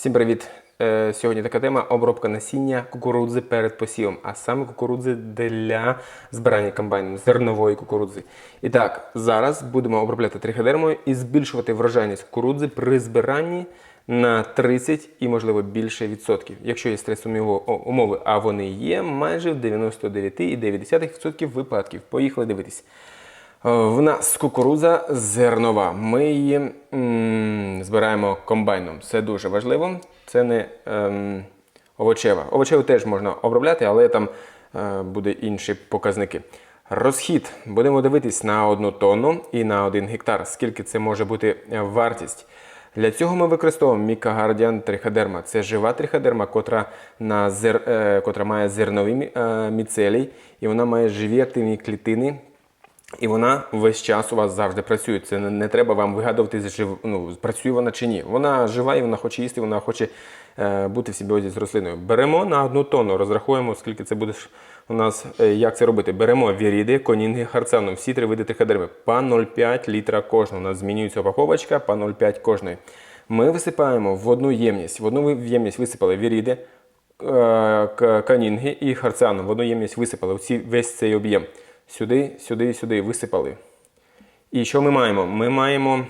Всім привіт! Е, Сьогодні така тема обробка насіння кукурудзи перед посівом, а саме кукурудзи для збирання комбайном зернової кукурудзи. І так, зараз будемо обробляти триходермою і збільшувати врожайність кукурудзи при збиранні на 30 і, можливо, більше відсотків. Якщо є стресові умови, а вони є майже в 99,9% випадків. Поїхали дивитись. Е, В нас кукурудза зернова. Ми її збираємо комбайном. Це дуже важливо. Це не ем, овочева. Овочеву теж можна обробляти, але там е, буде інші показники. Розхід. Будемо дивитись на одну тонну і на один гектар. Скільки це може бути е, вартість. Для цього ми використовуємо мікагардіан триходерма. Це жива триходерма, котра, на зер, е, котра має зернові мі- міцелій, і вона має живі активні клітини, і вона весь час у вас завжди працює. Це не, не треба вам вигадувати, жив, ну, працює вона чи ні. Вона жива і вона хоче їсти, вона хоче е, бути в симбіозі з рослиною. Беремо на одну тонну, розрахуємо, скільки це буде у нас, е, як це робити. Беремо віріди, конінги, харцану, всі три види триходерми, по 0,5 літра кожного. У нас змінюється упаковочка по 0,5 кожної. Ми висипаємо в одну ємність. В одну ємність висипали віріди, е, канінги і харціану. В одну ємність висипали весь цей об'єм. Сюди, сюди, і сюди висипали. І що ми маємо? Ми маємо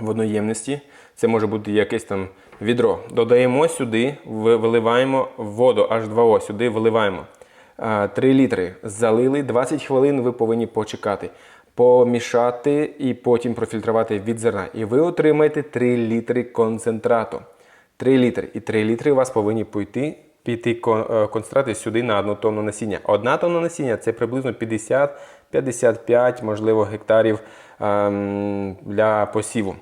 в одноємності, це може бути якесь там відро. Додаємо сюди, виливаємо воду H2O, сюди виливаємо. 3 літри залили, 20 хвилин ви повинні почекати, помішати і потім профільтрувати від зерна. І ви отримаєте 3 літри концентрату. 3 літри. І 3 літри у вас повинні піти, піти е, концентрати сюди на одну тонну насіння. Одна тонна насіння це приблизно 50-55, можливо, гектарів ем, для посіву.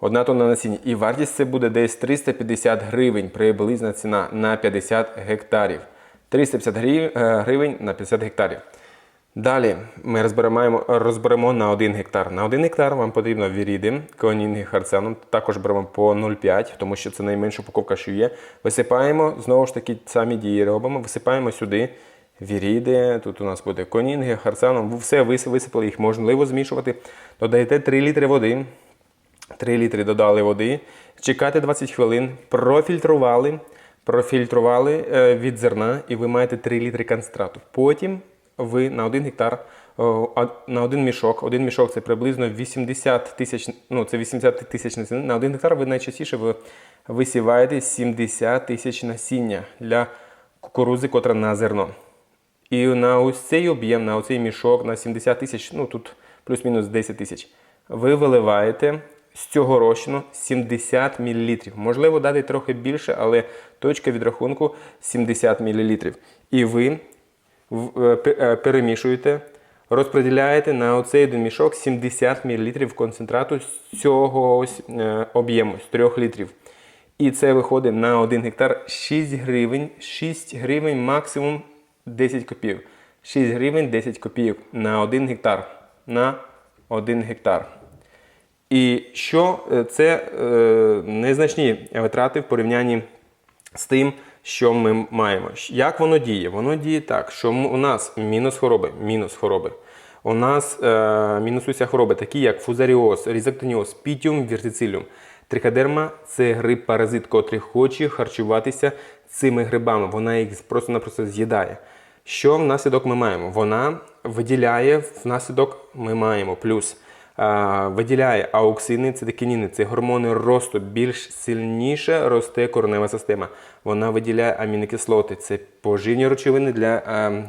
Одна тонна насіння. І вартість це буде десь 350 гривень, приблизна ціна на 50 гектарів. 350 е, гривень на 50 гектарів. Далі ми розберемо, розберемо на 1 гектар. На 1 гектар вам потрібно віріди, конінги, харцану. Також беремо по 0,5, тому що це найменша упаковка, що є. Висипаємо, знову ж таки, самі дії робимо. Висипаємо сюди віріди. Тут у нас буде конінги, харцану. Все висипали, їх можливо змішувати. Додаєте 3 літри води. 3 літри додали води, чекати 20 хвилин, профільтрували, профільтрували е, від зерна, і ви маєте 3 літри концентрату. Потім ви на 1 гектар, на один мішок, один мішок це приблизно 80 тисяч, ну це 80 тисяч насіння. На 1 гектар ви найчастіше ви висіваєте 70 тисяч насіння для кукурузи, котра на зерно. І на ось цей об'єм, на оцей мішок, на 70 тисяч, ну тут плюс-мінус 10 тисяч, ви виливаєте з цього розчину 70 мл. Можливо, дати трохи більше, але точка відрахунку 70 мл. І ви перемішуєте, розподіляєте на оцей мішок 70 мл концентрату з цього е, об'єму, з 3 літрів. І це виходить на 1 гектар 6 гривень, 6 гривень максимум 10 копійок. 6 гривень 10 копійок на 1 гектар. На 1 гектар. І що е, це е, незначні витрати в порівнянні з тим, що ми маємо. Як воно діє? Воно діє так, що у нас мінус хвороби, мінус хвороби. У нас е, мінусуються хвороби, такі як фузаріоз, різоктоніоз, пітіум, віртициліум. Триходерма це гриб-паразит, котрий хоче харчуватися цими грибами. Вона їх просто-напросто з'їдає. Що внаслідок ми маємо? Вона виділяє внаслідок ми маємо плюс. А, виділяє ауксини, цитокініни, це гормони росту. Більш сильніше росте коренева система. Вона виділяє амінокислоти, це поживні речовини для ем,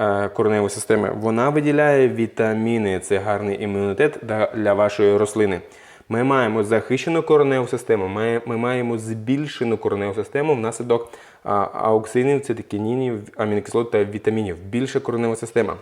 е, кореневої системи. Вона виділяє вітаміни, це гарний імунітет для- вашої рослини. Ми маємо захищену кореневу систему, ми, ми маємо збільшену кореневу систему внаслідок а, ауксинів, цитокінінів, амінокислот та вітамінів. Більша коренева система.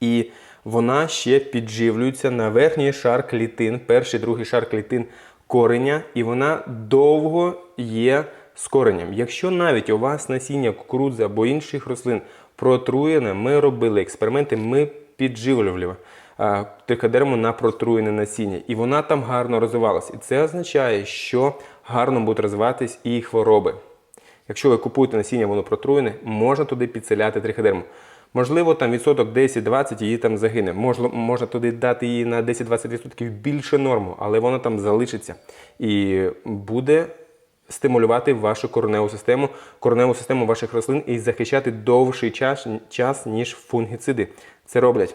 І вона ще підживлюється на верхній шар клітин, перший, другий шар клітин кореня, і вона довго є з коренем. Якщо навіть у вас насіння кукурудзи або інших рослин протруєне, ми робили експерименти, ми підживлювали а, на протруєне насіння, і вона там гарно розвивалася. І це означає, що гарно будуть розвиватись і хвороби. Якщо ви купуєте насіння, воно протруєне, можна туди підселяти триходерму. Можливо, там відсоток 10-20 її там загине. Можна, можна туди дати її на 10-20% більше норму, але вона там залишиться і буде стимулювати вашу кореневу систему, кореневу систему ваших рослин і захищати довший час, час ніж фунгіциди. Це роблять.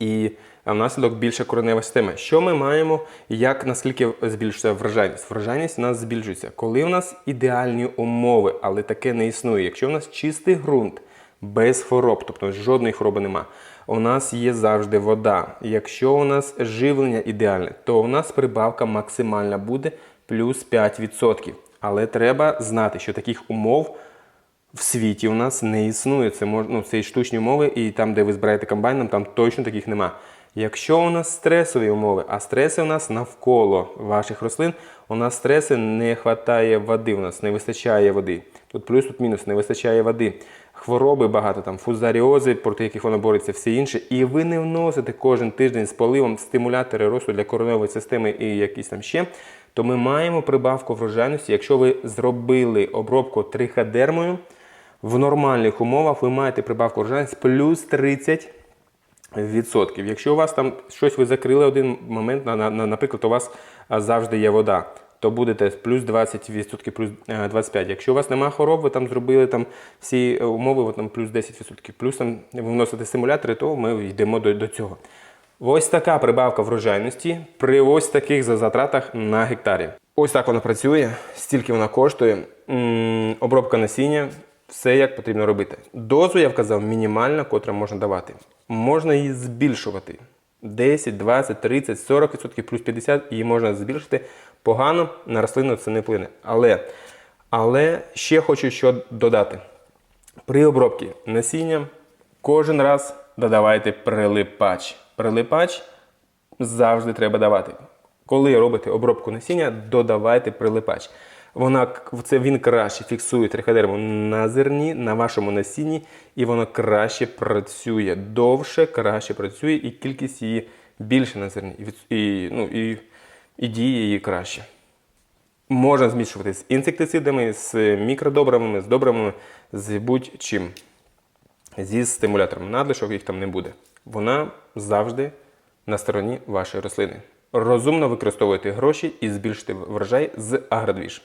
І внаслідок більша коренева система. Що ми маємо, як наскільки збільшується врожайність? Врожайність у нас збільшується, коли у нас ідеальні умови, але таке не існує. Якщо у нас чистий ґрунт, без хвороб, тобто жодної хвороби нема. У нас є завжди вода. Якщо у нас живлення ідеальне, то у нас прибавка максимальна буде плюс 5%. Але треба знати, що таких умов в світі у нас не існує. Це ну, це штучні умови, і там, де ви збираєте комбайном, там точно таких нема. Якщо у нас стресові умови, а стреси у нас навколо ваших рослин, у нас стреси не вистачає води, у нас не вистачає води. Тут плюс, тут мінус, не вистачає води. Хвороби багато, там фузаріози, проти яких воно бореться, все інше. І ви не вносите кожен тиждень з поливом стимулятори росту для кореневої системи і якісь там ще, то ми маємо прибавку врожайності. Якщо ви зробили обробку триходермою, в нормальних умовах ви маєте прибавку врожайності плюс 30 відсотків. Якщо у вас там щось ви закрили один момент, на, на, на- наприклад, у вас завжди є вода, то будете плюс 20 відсотків, плюс е, 25. Якщо у вас немає хвороб, ви там зробили там всі е, умови, ви там плюс 10 відсотків, плюс там ви вносите стимулятори, то ми йдемо до, до цього. Ось така прибавка врожайності при ось таких затратах на гектарі. Ось так вона працює, стільки вона коштує. Обробка насіння, все як потрібно робити. Дозу я вказав мінімальна, котра можна давати. Можна її збільшувати. 10, 20, 30, 40%, плюс 50% її можна збільшити. Погано на рослину це не вплине. Але, але ще хочу що додати. При обробці насіння кожен раз додавайте прилипач. Прилипач завжди треба давати. Коли робите обробку насіння, додавайте прилипач. Вона, це він краще фіксує триходерму на зерні, на вашому насінні, і воно краще працює. Довше, краще працює, і кількість її більше на зерні. І, ну, і, і діє її краще. Можна змішувати з інсектицидами, з мікродобривами, з добривами, з будь-чим. Зі стимулятором надлишок їх там не буде. Вона завжди на стороні вашої рослини. Розумно використовуйте гроші і збільшити врожай з Агродвіж.